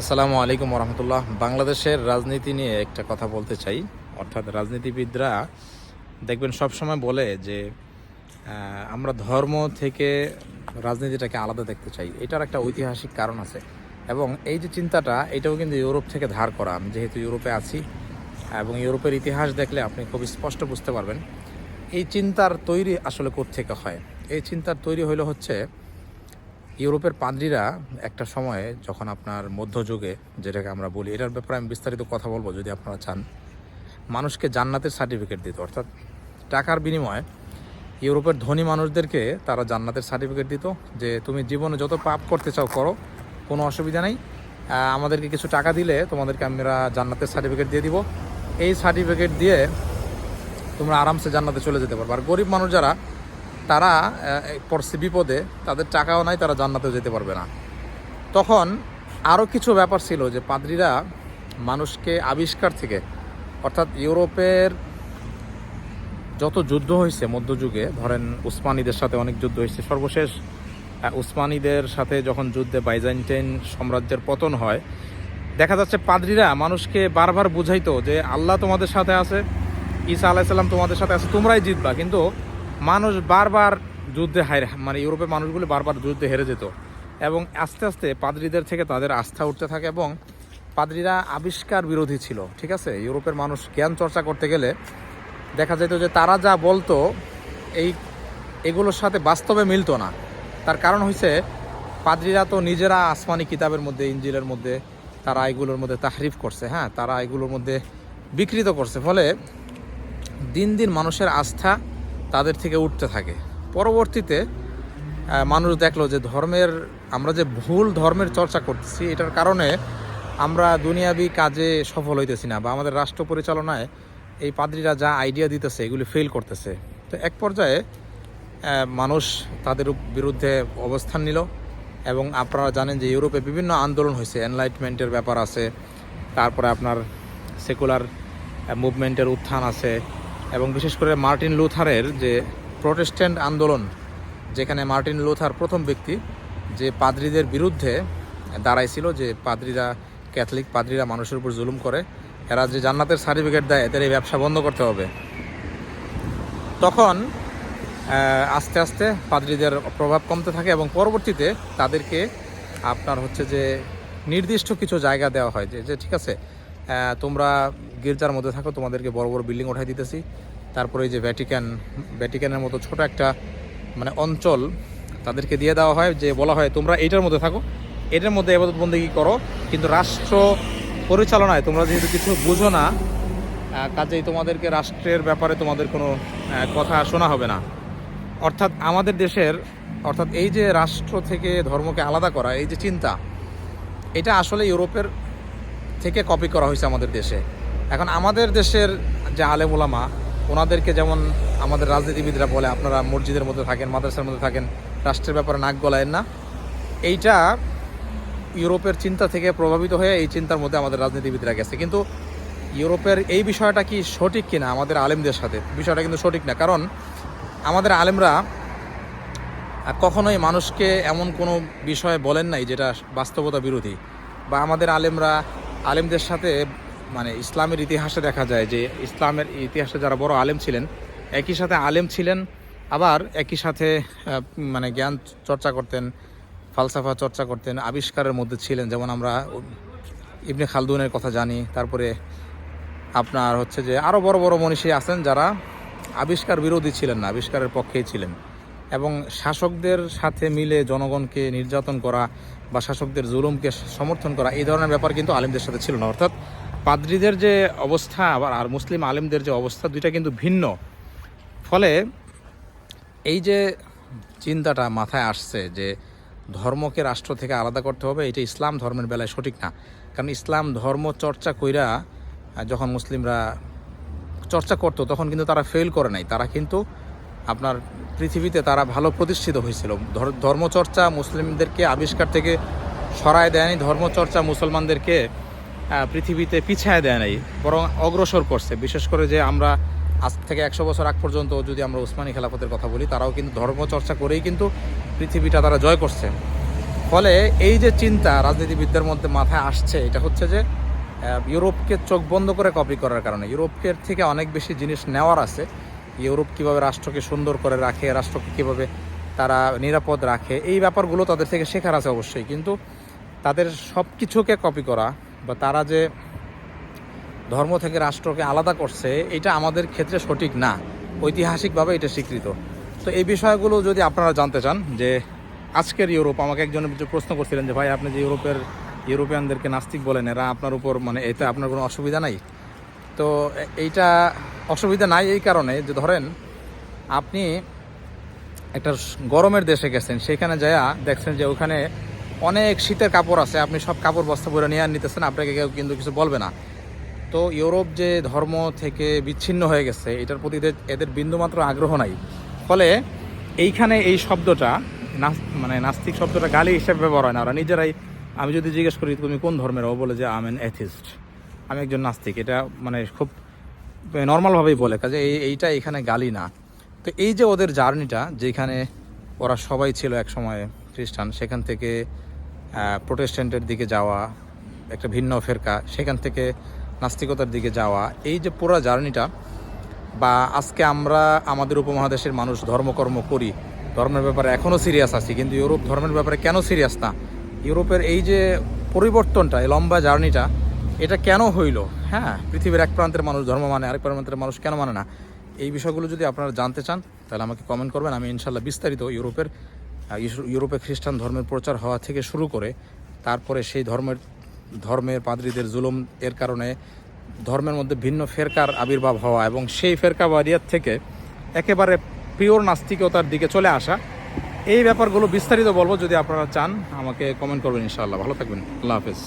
আসসালামু আলাইকুম রহমতুল্লাহ বাংলাদেশের রাজনীতি নিয়ে একটা কথা বলতে চাই। অর্থাৎ রাজনীতিবিদরা দেখবেন সবসময় বলে যে আমরা ধর্ম থেকে রাজনীতিটাকে আলাদা দেখতে চাই। এটার একটা ঐতিহাসিক কারণ আছে। এবং এই যে চিন্তাটা, এটাও কিন্তু ইউরোপ থেকে ধার করা। আমি যেহেতু ইউরোপে আছি এবং ইউরোপের ইতিহাস দেখলে আপনি খুব স্পষ্ট বুঝতে পারবেন। এই চিন্তার তৈরি আসলে কোত্থেকে হয়? এই চিন্তার তৈরি হইল হচ্ছে ইউরোপের পাদ্রীরা একটা সময়ে যখন আপনার মধ্যযুগে, যেটাকে আমরা বলি, এটার ব্যাপারে আমি বিস্তারিত কথা বলব যদি আপনারা চান, মানুষকে জান্নাতের সার্টিফিকেট দিত। অর্থাৎ টাকার বিনিময়ে ইউরোপের ধনী মানুষদেরকে তারা জান্নাতের সার্টিফিকেট দিত যে, তুমি জীবনে যত পাপ করতে চাও করো, কোনো অসুবিধা নেই। আমাদেরকে কিছু টাকা দিলে তোমাদেরকে আমরা জান্নাতের সার্টিফিকেট দিয়ে দিব। এই সার্টিফিকেট দিয়ে তোমরা আরামসে জান্নাতে চলে যেতে পারবে। আর গরিব মানুষ যারা তারা পড়ছে বিপদে, তাদের টাকাও নাই, তারা জান্নাতেও যেতে পারবে না। তখন আরও কিছু ব্যাপার ছিল যে পাদ্রীরা মানুষকে আবিষ্কার থেকে, অর্থাৎ ইউরোপের যত যুদ্ধ হয়েছে মধ্যযুগে, ধরেন উসমানীদের সাথে অনেক যুদ্ধ হয়েছে, সর্বশেষ উসমানীদের সাথে যখন যুদ্ধে বাইজান্টাইন সাম্রাজ্যের পতন হয়, দেখা যাচ্ছে পাদ্রীরা মানুষকে বারবার বুঝাইতো যে আল্লাহ তোমাদের সাথে আছে, ঈসা আলাইসাল্লাম তোমাদের সাথে আছে, তোমরাই জিতবা। কিন্তু মানুষ বারবার যুদ্ধে হারে মানে ইউরোপের মানুষগুলো বারবার যুদ্ধে হেরে যেত। এবং আস্তে আস্তে পাদ্রীদের থেকে তাদের আস্থা উঠতে থাকে এবং পাদ্রীরা আবিষ্কার বিরোধী ছিল, ঠিক আছে? ইউরোপের মানুষ জ্ঞান চর্চা করতে গেলে দেখা যেত যে তারা যা বলতো, এই, এগুলোর সাথে বাস্তবে মিলতো না। তার কারণ হয়েছে পাদ্রীরা তো নিজেরা আসমানি কিতাবের মধ্যে, ইঞ্জিলের মধ্যে, তারা এগুলোর মধ্যে তাহরিফ করছে হ্যাঁ? তারা এগুলোর মধ্যে বিকৃত করছে। ফলে দিন দিন মানুষের আস্থা তাদের থেকে উঠতে থাকে। পরবর্তীতে মানুষ দেখল যে ধর্মের, আমরা যে ভুল ধর্মের চর্চা করতেছি, এটার কারণে আমরা দুনিয়াবি কাজে সফল হইতেছি না বা আমাদের রাষ্ট্র পরিচালনায় এই পাদ্রীরা যা আইডিয়া দিতেছে, এগুলি ফেল করতেছে। তো এক পর্যায়ে মানুষ তাদের বিরুদ্ধে অবস্থান নিল এবং আপনারা জানেন যে ইউরোপে বিভিন্ন আন্দোলন হয়েছে। এনলাইটমেন্টের ব্যাপার আছে, তারপরে আপনার সেকুলার মুভমেন্টের উত্থান আছে এবং বিশেষ করে মার্টিন লুথারের যে প্রোটেস্ট্যান্ট আন্দোলন, যেখানে মার্টিন লুথার প্রথম ব্যক্তি যে পাদ্রীদের বিরুদ্ধে দাঁড়াইছিল, যে পাদ্রীরা ক্যাথলিক, পাদ্রীরা মানুষের উপর জুলুম করে, এরা যে জান্নাতের সার্টিফিকেট দেয়, এদের এই ব্যবসা বন্ধ করতে হবে। তখন আস্তে আস্তে পাদ্রীদের প্রভাব কমতে থাকে এবং পরবর্তীতে তাদেরকে আপনার হচ্ছে যে নির্দিষ্ট কিছু জায়গা দেওয়া হয় যে ঠিক আছে তোমরা গির্জার মধ্যে থাকো, তোমাদেরকে বড় বড় বিল্ডিং উঠাই দিতেছি। তারপরে যে ভ্যাটিকান ভ্যাটিকানের মতো ছোট একটা মানে অঞ্চল তাদেরকে দিয়ে দেওয়া হয়, যে বলা হয়, তোমরা এইটার মধ্যে থাকো। এটার মধ্যে এবাদত বন্দেগী করো? কিন্তু রাষ্ট্র পরিচালনায় তোমরা যেহেতু কিছু বুঝো না কাজেই তোমাদেরকে রাষ্ট্রের ব্যাপারে তোমাদের কোনো কথা শোনা হবে না। অর্থাৎ আমাদের দেশের, অর্থাৎ এই যে রাষ্ট্র থেকে ধর্মকে আলাদা করা, এই যে চিন্তা, এটা আসলে ইউরোপের থেকে কপি করা হয়েছে আমাদের দেশে। এখন আমাদের দেশের যে আলেম ওলামা ওনাদেরকে যেমন আমাদের রাজনীতিবিদরা বলে, আপনারা মসজিদের মধ্যে থাকেন, মাদ্রাসার মধ্যে থাকেন, রাষ্ট্রের ব্যাপারে নাক গলায়েন না। এইটা ইউরোপের চিন্তা থেকে প্রভাবিত হয়ে এই চিন্তার মধ্যে আমাদের রাজনীতিবিদরা গেছে। কিন্তু ইউরোপের এই বিষয়টা কি সঠিক কিনা আমাদের আলেমদের সাথে? বিষয়টা কিন্তু সঠিক না। কারণ আমাদের আলেমরা কখনোই মানুষকে এমন কোনো বিষয়ে বলেন নাই যেটা বাস্তবতা বিরোধী। বা আমাদের আলেমরা আলেমদের সাথে মানে ইসলামের ইতিহাসে দেখা যায় যে ইসলামের ইতিহাসে যারা বড় আলেম ছিলেন, একই সাথে আলেম ছিলেন, আবার একই সাথে মানে জ্ঞান চর্চা করতেন, ফালসাফা চর্চা করতেন, আবিষ্কারের মধ্যে ছিলেন। যেমন আমরা ইবনে খালদুনের কথা জানি, তারপরে আপনার হচ্ছে যে আরও বড় বড় মনীষী আছেন যারা আবিষ্কার বিরোধী ছিলেন না, আবিষ্কারের পক্ষেই ছিলেন। এবং শাসকদের সাথে মিলে জনগণকে নির্যাতন করা বা শাসকদের জুলুমকে সমর্থন করা, এই ধরনের ব্যাপার কিন্তু আলেমদের সাথে ছিল না। অর্থাৎ পাদ্রীদের যে অবস্থা আবার আর মুসলিম আলেমদের যে অবস্থা, দুইটা কিন্তু ভিন্ন। ফলে এই যে চিন্তাটা মাথায় আসছে যে ধর্মকে রাষ্ট্র থেকে আলাদা করতে হবে, এটা ইসলাম ধর্মের বেলায় সঠিক না। কারণ ইসলাম ধর্ম চর্চা কইরা যখন মুসলিমরা চর্চা করতো, তখন কিন্তু তারা ফেল করে নাই। তারা কিন্তু আপনার পৃথিবীতে তারা ভালো প্রতিষ্ঠিত হয়েছিল। ধর- ধর্মচর্চা মুসলিমদেরকে আবিষ্কার থেকে সরায় দেয়নি, ধর্মচর্চা মুসলমানদেরকে পৃথিবীতে পিছায় দেয় নাই, বরং অগ্রসর করছে। বিশেষ করে যে আমরা আজ থেকে একশো বছর আগ পর্যন্ত যদি আমরা উসমানী খেলাফতের কথা বলি, তারাও কিন্তু ধর্মচর্চা করেই কিন্তু পৃথিবীটা তারা জয় করছে। ফলে এই যে চিন্তা রাজনীতিবিদদের মধ্যে মাথায় আসছে, এটা হচ্ছে যে ইউরোপকে চোখ বন্ধ করে কপি করার কারণে, ইউরোপের থেকে অনেক বেশি জিনিস নেওয়ার আছে। ইউরোপ কীভাবে রাষ্ট্রকে সুন্দর করে রাখে, রাষ্ট্রকে কীভাবে তারা নিরাপদ রাখে, এই ব্যাপারগুলো তাদের থেকে শেখার আছে অবশ্যই। কিন্তু তাদের সব কিছুকে কপি করা বা তারা যে ধর্ম থেকে রাষ্ট্রকে আলাদা করছে, এটা আমাদের ক্ষেত্রে সঠিক না। ঐতিহাসিকভাবে এটা স্বীকৃত। তো এই বিষয়গুলো যদি আপনারা জানতে চান যে আজকের ইউরোপ, আমাকে একজন প্রশ্ন করছিলেন যে, ভাই, আপনি যে ইউরোপের, ইউরোপিয়ানদেরকে নাস্তিক বলেন, এরা আপনার উপর মানে এতে আপনার কোনো অসুবিধা নাই? তো এইটা অসুবিধা নাই এই কারণে যে ধরেন আপনি একটা গরমের দেশে গেছেন, সেখানে যায়া দেখছেন যে ওখানে অনেক শীতের কাপড় আছে, আপনি সব কাপড় বস্তা ভরে নিয়ে নিতেছেন, আপনাকে কেউ কিন্তু কিছু বলবে না। তো ইউরোপ যে ধর্ম থেকে বিচ্ছিন্ন হয়ে গেছে, এটার প্রতি এদের- বিন্দুমাত্র আগ্রহ নাই। ফলে এইখানে এই শব্দটা মানে নাস্তিক শব্দটা গালি হিসেবে ব্যবহার হয় না। ওরা নিজেরাই, আমি যদি জিজ্ঞেস করি, তুমি কোন ধর্মের? ও বলে যে আম এন অ্যাথিস্ট আমি একজন নাস্তিক, এটা মানে খুব নর্মালভাবেই বলে, কাজে এই, এইটা এখানে গালি না। তো এই যে ওদের জার্নিটা, যেখানে ওরা সবাই ছিল এক সময় খ্রিস্টান, সেখান থেকে প্রোটেস্ট্যান্টের দিকে যাওয়া, একটা ভিন্ন ফেরকা, সেখান থেকে নাস্তিকতার দিকে যাওয়া, এই যে পুরো জার্নিটা, বা আজকে আমরা আমাদের উপমহাদেশের মানুষ ধর্মকর্ম করি, ধর্মের ব্যাপারে এখনও সিরিয়াস আছি, কিন্তু ইউরোপ ধর্মের ব্যাপারে কেন সিরিয়াস না? ইউরোপের এই যে পরিবর্তনটা, এই লম্বা জার্নিটা এটা কেন হইল? হ্যাঁ পৃথিবীর এক প্রান্তের মানুষ ধর্ম মানে আরেক প্রান্তের মানুষ কেন মানে না? এই বিষয়গুলো যদি আপনারা জানতে চান, তাহলে আমাকে কমেন্ট করবেন। আমি ইনশাল্লাহ বিস্তারিত ইউরোপের ইউরোপে খ্রিস্টান ধর্মের প্রচার হওয়া থেকে শুরু করে তারপরে সেই ধর্মের ধর্মের পাদ্রীদের জুলুম, এর কারণে ধর্মের মধ্যে ভিন্ন ফেরকার আবির্ভাব হওয়া এবং সেই ফেরকা বারিয়ার থেকে একেবারে পিওর নাস্তিকতার দিকে চলে আসা, এই ব্যাপারগুলো বিস্তারিত বলব। যদি আপনারা চান, আমাকে কমেন্ট করবেন ইনশাআল্লাহ। ভালো থাকবেন। আল্লাহ হাফেজ।